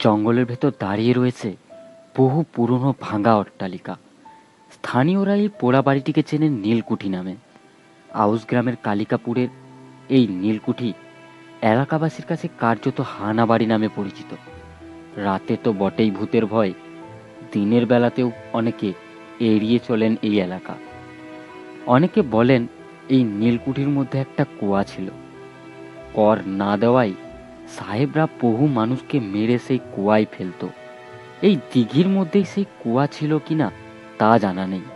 জঙ্গলের ভেতর দাঁড়িয়ে রয়েছে বহু পুরনো ভাঙা অট্টালিকা। স্থানীয়রা এই পোড়া বাড়িটিকে চেনেন নীলকুঠি নামে। আউস গ্রামের কালিকাপুরের এই নীলকুঠি এলাকাবাসীর কাছে কার্যত হানাবাড়ি নামে পরিচিত। রাতে তো বটেই ভূতের ভয়। দিনের বেলাতেও অনেকে এড়িয়ে চলেন এই এলাকা। অনেকে বলেন এই নীলকুঠির মধ্যে একটা কুয়া ছিল। কর না দেওয়ায় সাহেবরা বহু মানুষকে মেরে সেই কুয়ায় ফেলতো। এই দিঘির মধ্যেই সেই কুয়া ছিল কিনা তা জানা নেই।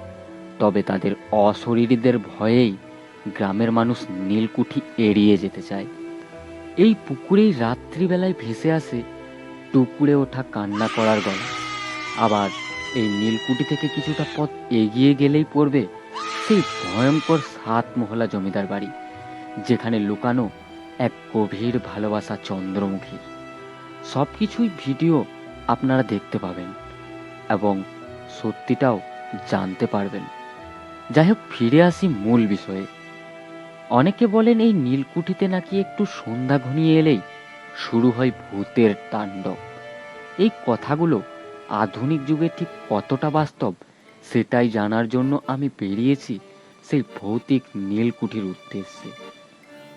তবে তাদের অশরীরীদের ভয়েই গ্রামের মানুষ নীলকুঠি এড়িয়ে যেতে চায়। এই পুকুরেই রাত্রিবেলায় ভেসে আসে টুকুরে ওঠা কান্না করার গলা। আবার এই নীলকুঠি থেকে কিছুটা পথ এগিয়ে গেলেই পড়বে সেই ভয়ঙ্কর সাত মহলা জমিদার বাড়ি, যেখানে লুকানো এক গভীর ভালোবাসা চন্দ্রমুখী। সব কিছুই ভিডিও আপনারা দেখতে পাবেন এবং সত্যিটাও জানতে পারবেন। যাই হোক ফিরে আসি মূল বিষয়ে। অনেকে বলেন এই নীলকুঠিতে নাকি একটু সন্ধ্যা ঘনিয়ে এলেই শুরু হয় ভূতের তাণ্ডব। এই কথাগুলো আধুনিক যুগে ঠিক কতটা বাস্তব সেটাই জানার জন্য আমি বেরিয়েছি সেই ভৌতিক নীলকুঠির উদ্দেশ্যে।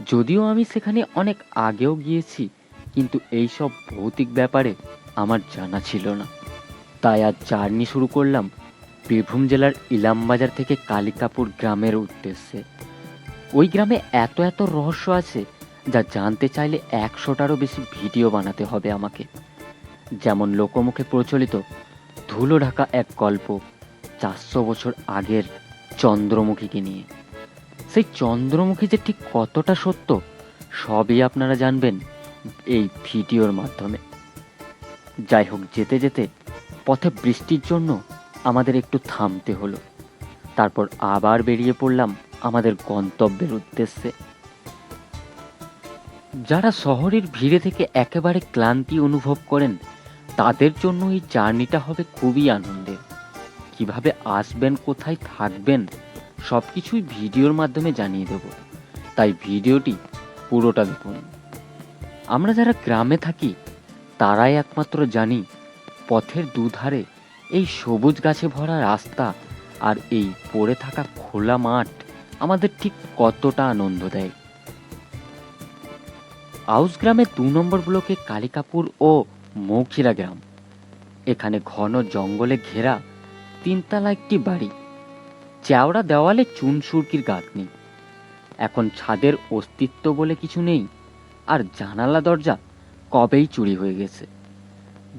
যদিও আমি সেখানে অনেক আগেও গিয়েছি, কিন্তু এই সব ভৌতিক ব্যাপারে আমার জানা ছিল না। তাই আজ জার্নি শুরু করলাম বীরভূম জেলার ইলামবাজার থেকে কালিকাপুর গ্রামের উদ্দেশ্যে। ওই গ্রামে এত এত রহস্য আছে যা জানতে চাইলে একশোটারও বেশি ভিডিও বানাতে হবে আমাকে। যেমন লোকমুখে প্রচলিত ধুলো ঢাকা এক গল্প চারশো বছর আগের চন্দ্রমুখীকে নিয়ে। সেই চন্দ্রমুখী যে ঠিক কতটা সত্য, সবই আপনারা জানবেন এই ভিডিওর মাধ্যমে। যাই হোক, যেতে যেতে পথে বৃষ্টির জন্য আমাদের একটু থামতে হলো। তারপর আবার বেরিয়ে পড়লাম আমাদের গন্তব্যের উদ্দেশ্যে। যারা শহরের ভিড়ে থেকে একেবারে ক্লান্তি অনুভব করেন, তাদের জন্য এই জার্নিটা হবে খুবই আনন্দের। কীভাবে আসবেন, কোথায় থাকবেন সব কিছুই ভিডিওর মাধ্যমে জানিয়ে দেব। তাই ভিডিওটি পুরোটা দেখুন। আমরা যারা গ্রামে থাকি, তারাই একমাত্র জানি পথের দুধারে এই সবুজ গাছে ভরা রাস্তা আর এই পড়ে থাকা খোলা মাঠ আমাদের ঠিক কতটা আনন্দ দেয়। আউস গ্রামের দু নম্বর ব্লকে কালিকাপুর ও মৌখিরা গ্রাম। এখানে ঘন জঙ্গলে ঘেরা তিনতলা একটি বাড়ি। চেওড়া দেওয়ালে চুন সুরকির নেই এখন ছাদের অস্তিত্ব বলে কিছু নেই, আর জানালা দরজা কবেই চুরি হয়ে গেছে।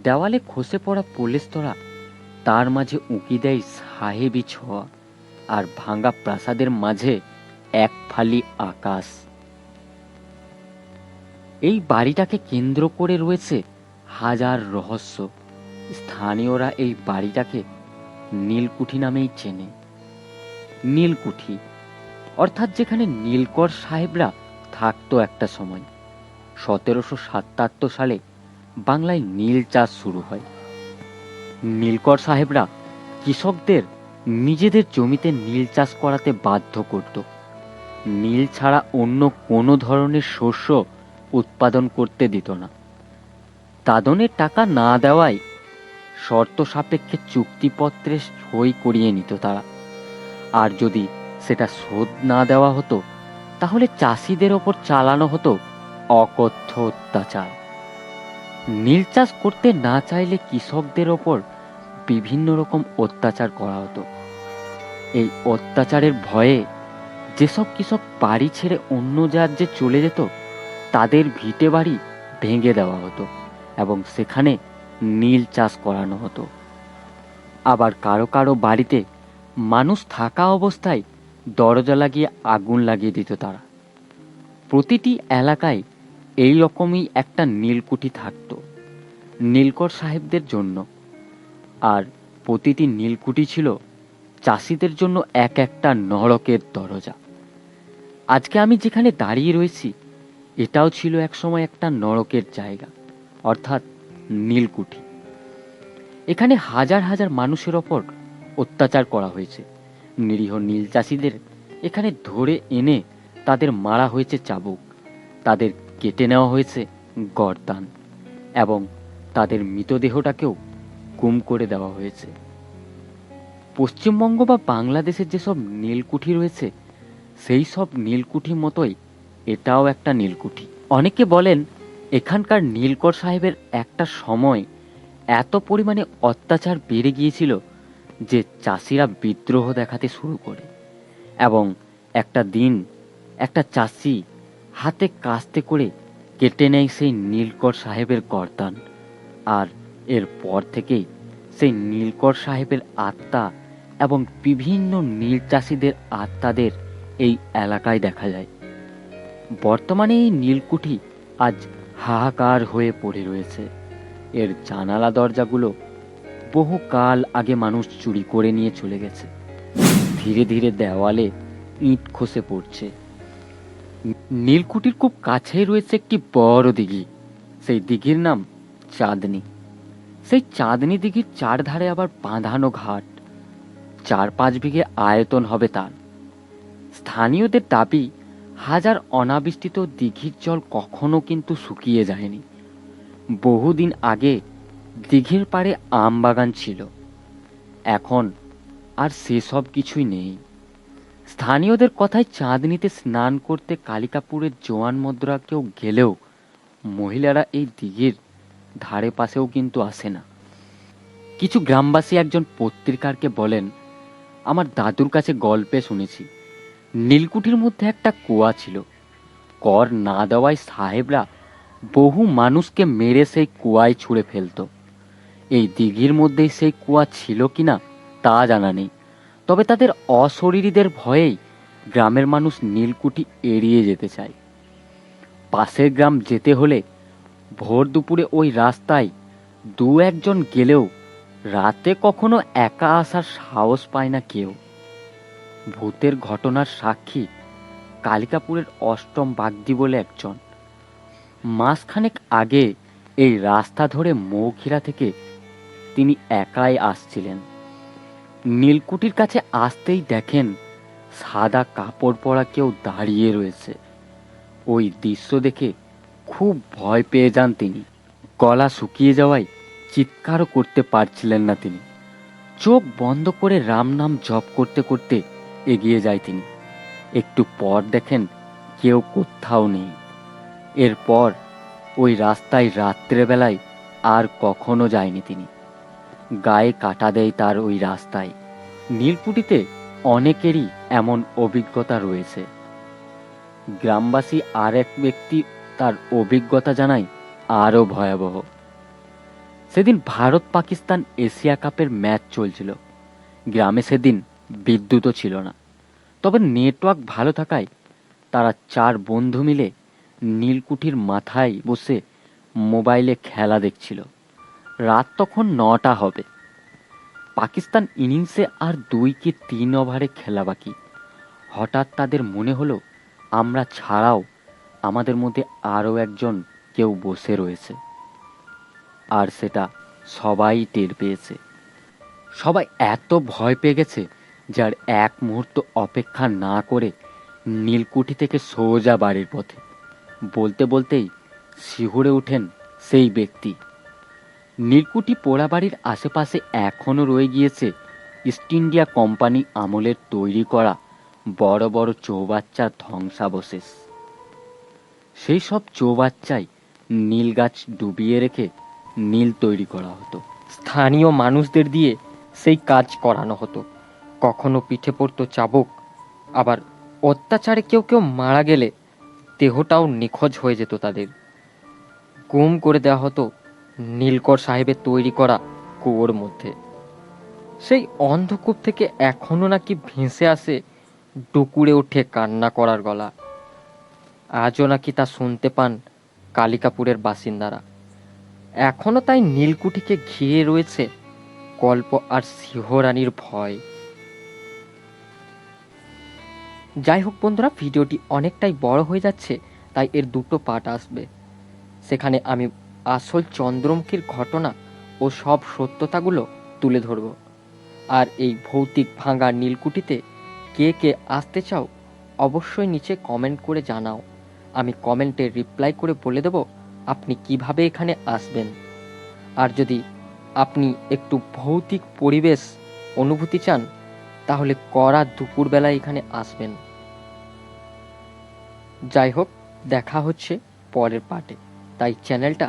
দেওয়ালে খসে পড়া পলেস্তরা তার মাঝে উঁকি দেয় সাহেবি ছোঁয়া, আর ভাঙা প্রাসাদের মাঝে এক ফালি আকাশ। এই বাড়িটাকে কেন্দ্র করে রয়েছে হাজার রহস্য। স্থানীয়রা এই বাড়িটাকে নীলকুঠি নামেই চেনে। নীলকুঠি। অর্থাৎ যেখানে নীলকর সাহেবরা থাকতো একটা সময়। সতেরোশো সাতাত্তর সালে বাংলায় নীল চাষ শুরু হয়। নীলকর সাহেবরা কৃষকদের নিজেদের জমিতে নীল চাষ করাতে বাধ্য করত। নীল ছাড়া অন্য কোনো ধরনের শস্য উৎপাদন করতে দিত না। দাদনের টাকা না দেওয়ায় শর্ত সাপেক্ষে চুক্তিপত্রে সই করিয়ে নিত তারা। আর যদি সেটা শোধ না দেওয়া হতো, তাহলে চাষিদের ওপর চালানো হতো অকথ্য অত্যাচার। নীল চাষ করতে না চাইলে কৃষকদের ওপর বিভিন্ন রকম অত্যাচার করা হতো। এই অত্যাচারের ভয়ে যেসব কৃষক বাড়ি ছেড়ে অন্য রাজ্যে চলে যেত, তাদের ভিটে বাড়ি ভেঙে দেওয়া হতো এবং সেখানে নীল চাষ করানো হতো। আবার কারও কারও বাড়িতে মানুষ থাকা অবস্থায় দরজা লাগিয়ে আগুন লাগিয়ে দিত তারা। প্রতিটি এলাকায় এই রকমই একটা নীলকুঠি থাকত, নীলকর সাহেবদের জন্য। আর প্রতিটি নীলকুঠি ছিল চাষিদের জন্য এক একটা নরকের দরজা। আজকে আমি যেখানে দাঁড়িয়ে রয়েছি, এটাও ছিল একসময় একটা নরকের জায়গা, অর্থাৎ নীলকুঠি। এখানে হাজার হাজার মানুষের ওপর অত্যাচার করা হয়েছে। নিরীহ নীল চাষিদের এখানে ধরে এনে তাদের মারা হয়েছে চাবুক। তাদের কেটে নেওয়া হয়েছে গরদান এবং তাদের মৃতদেহটাকেও গুম করে দেওয়া হয়েছে। পশ্চিমবঙ্গ বা বাংলাদেশের যেসব নীলকুঠি রয়েছে, সেই সব নীলকুঠি মতোই এটাও একটা নীলকুঠি। অনেকে বলেন, এখানকার নীলকর সাহেবের একটা সময় এত পরিমাণে অত্যাচার বেড়ে গিয়েছিল যে চাষিরা বিদ্রোহ দেখাতে শুরু করে এবং একটা দিন একটা চাষি হাতে কাস্তে করে কেটে নেয় সেই নীলকর সাহেবের গর্দান। আর এর পর থেকেই সেই নীলকর সাহেবের আত্মা এবং বিভিন্ন নীল চাষিদের আত্মাদের এই এলাকায় দেখা যায়। বর্তমানে এই নীলকুঠি আজ হাহাকার হয়ে পড়ে রয়েছে। এর জানালা দরজাগুলো বহু কাল আগে মানুষ চুরি করে নিয়ে চলে গেছে। ধীরে ধীরে দেওয়ালে ইট খসে পড়ছে। নীলকুঠির খুব কাছেই রয়েছে একটি বড় দিঘি। সেই দিঘির নাম চাঁদনি। সেই চাঁদনি দিঘির চারধারে আবার বাঁধানো ঘাট। চার পাঁচ বিঘে আয়তন হবে তার। স্থানীয়দের দাবি, হাজার অনাবিষ্টিত দিঘির জল কখনো কিন্তু শুকিয়ে যায়নি। বহুদিন আগে দিঘির পাড়ে আম বাগান ছিল। এখন আর সেসব কিছুই নেই। স্থানীয়দের কথায় চাঁদনিতে স্নান করতে কালিকাপুরের জোয়ান মুদ্রা কেউ গেলেও মহিলারা এই দিঘির ধারে পাশেও কিন্তু আসে না। কিছু গ্রামবাসী একজন পত্রিকারকে বলেন, আমার দাদুর কাছে গল্পে শুনেছি। নীলকুঠির মধ্যে একটা কুয়া ছিল। কর না দেওয়ায় সাহেবরা বহু মানুষকে মেরে সেই কুয়ায় ছুঁড়ে ফেলতো। এই দিঘির মধ্যেই সেই কুয়া ছিল কিনা তা জানা নেই। তবে তাদের অশরীরীদের ভয়েই গ্রামের মানুষ নীলকুঠি এড়িয়ে যেতে চায়। পাশের গ্রাম যেতে হলে ভোর দুপুরে ওই রাস্তায় দু একজন গেলেও রাতে কখনো একা আসার সাহস পায় না কেউ। ভূতের ঘটনার সাক্ষী কালিকাপুরের অষ্টম বাগদি বলে একজন। মাসখানেক আগে এই রাস্তা ধরে মৌখিরা থেকে তিনি একাই আসছিলেন। নীলকুঠির কাছে আসতেই দেখেন সাদা কাপড় পরা কেউ দাঁড়িয়ে রয়েছে। ওই দৃশ্য দেখে খুব ভয় পেয়ে যান তিনি। গলা শুকিয়ে যাওয়ায় চিৎকারও করতে পারছিলেন না তিনি। চোখ বন্ধ করে রাম নাম জপ করতে করতে এগিয়ে যায় তিনি। একটু পর দেখেন কেউ কোথাও নেই। এরপর ওই রাস্তায় রাত্রেবেলায় আর কখনো যায়নি তিনি। গায়ে কাটা দেয় তার ওই রাস্তায়। নীলকুঠিতে অনেকেরই এমন অভিজ্ঞতা রয়েছে। গ্রামবাসী আর এক ব্যক্তি তার অভিজ্ঞতা জানায় আরও ভয়াবহ। সেদিন ভারত পাকিস্তান এশিয়া কাপের ম্যাচ চলছিল। গ্রামে সেদিন বিদ্যুৎও ছিল না। তবে নেটওয়ার্ক ভালো থাকায় তারা চার বন্ধু মিলে নীলকুঠির মাথায় বসে মোবাইলে খেলা দেখছিল। রাত তখন নটা হবে। পাকিস্তান ইনিংসে আর দুই কি তিন ওভারে খেলা বাকি। হঠাৎ তাদের মনে হলো, আমরা ছাড়াও আমাদের মধ্যে আরও একজন কেউ বসে রয়েছে। আর সেটা সবাই টের পেয়েছে। সবাই এত ভয় পেয়ে গেছে, যার এক মুহূর্ত অপেক্ষা না করে নীলকুঠি থেকে সোজা বাড়ির পথে। বলতে বলতেই শিহুরে ওঠেন সেই ব্যক্তি। নীলকুঠি পোড়াবাড়ির আশেপাশে এখনও রয়ে গিয়েছে ইস্ট ইন্ডিয়া কোম্পানি আমলের তৈরি করা বড় বড় চৌবাচ্চার ধ্বংসাবশেষ। সেই সব চৌবাচ্চায় নীল গাছ ডুবিয়ে রেখে নীল তৈরি করা হতো। স্থানীয় মানুষদের দিয়ে সেই কাজ করানো হতো। কখনো পিঠে পড়তো চাবুক, আবার অত্যাচারে কেউ কেউ মারা গেলে দেহটাও নিখোঁজ হয়ে যেত তাদের। গুম করে দেওয়া হতো নীলকর সাহেবের তৈরি করা কুয়োর মধ্যে। সেই অন্ধকূপ থেকে এখনও নাকি ভেসে আসে ডুকুরে ওঠে কান্না করার গলা। আজও নাকি তা শুনতে পান কালিকাপুরের বাসিন্দারা। এখনও তাই নীলকুঠিকে ঘিরে রয়েছে গল্প আর সিংহরানীর ভয়। যাই হোক বন্ধুরা, ভিডিওটি অনেকটাই বড় হয়ে যাচ্ছে, তাই এর দুটো পার্ট আসবে। সেখানে আমি আসল চন্দ্রমুখীর ঘটনা ও সব সত্যতাগুলো তুলে ধরব। আর এই ভৌতিক ভাঙা নীলকুঠিতে কে কে আসতে চাও অবশ্যই নিচে কমেন্ট করে জানাও। আমি কমেন্টে রিপ্লাই করে বলে দেব আপনি কীভাবে এখানে আসবেন। আর যদি আপনি একটু ভৌতিক পরিবেশ অনুভূতি চান, তাহলে কড়া দুপুরবেলা এখানে আসবেন। যাই হোক, দেখা হচ্ছে পরের পার্টে। তাই চ্যানেলটা